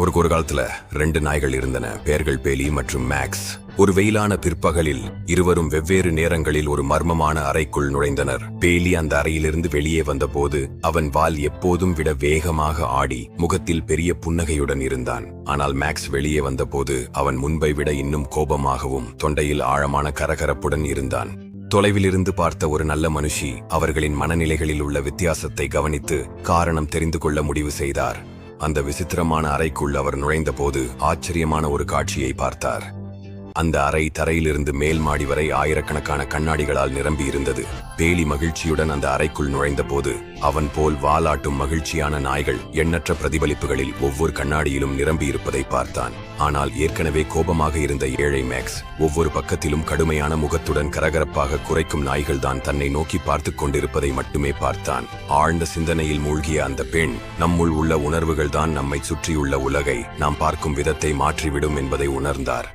ஒரு ஒரு காலத்துல ரெண்டு நாய்கள் இருந்தன. பெயர்கள் பேலி மற்றும் மேக்ஸ். ஒரு வெயிலான பிற்பகலில் இருவரும் வெவ்வேறு நேரங்களில் ஒரு மர்மமான அறைக்குள் நுழைந்தனர். பேலி அந்த அறையிலிருந்து வெளியே வந்தபோது அவன் வால் எப்போதும் விட வேகமாக ஆடி முகத்தில் பெரிய புன்னகையுடன் இருந்தான். ஆனால் மேக்ஸ் வெளியே வந்தபோது அவன் முன்பை விட இன்னும் கோபமாகவும் தொண்டையில் ஆழமான கரகரப்புடன் இருந்தான். தொலைவிலிருந்து பார்த்த ஒரு நல்ல மனுஷி அவர்களின் மனநிலைகளில் உள்ள வித்தியாசத்தை கவனித்து காரணம் தெரிந்து கொள்ள முடிவு செய்தார். அந்த விசித்திரமான அறைக்குள் அவர் நுழைந்தபோது ஆச்சரியமான ஒரு காட்சியை பார்த்தார். அந்த அறை தரையிலிருந்து மேல் மாடி வரை ஆயிரக்கணக்கான கண்ணாடிகளால் நிரம்பி இருந்தது. பேலி மகிழ்ச்சியுடன் அந்த அறைக்குள் நுழைந்தபோது அவன் போல் வாலாட்டும் மகிழ்ச்சியான நாய்கள் எண்ணற்ற பிரதிபலிப்புகளில் ஒவ்வொரு கண்ணாடியிலும் நிரம்பி இருப்பதை பார்த்தான். ஆனால் ஏற்கனவே கோபமாக இருந்த ஏழை மேக்ஸ் ஒவ்வொரு பக்கத்திலும் கடுமையான முகத்துடன் கரகரப்பாக குறைக்கும் நாய்கள் தான் தன்னை நோக்கி பார்த்து கொண்டிருப்பதை மட்டுமே பார்த்தான். ஆழ்ந்த சிந்தனையில் மூழ்கிய அந்த பெண் நம்முள் உள்ள உணர்வுகள் தான் நம்மை சுற்றியுள்ள உலகை நாம் பார்க்கும் விதத்தை மாற்றிவிடும் என்பதை உணர்ந்தார்.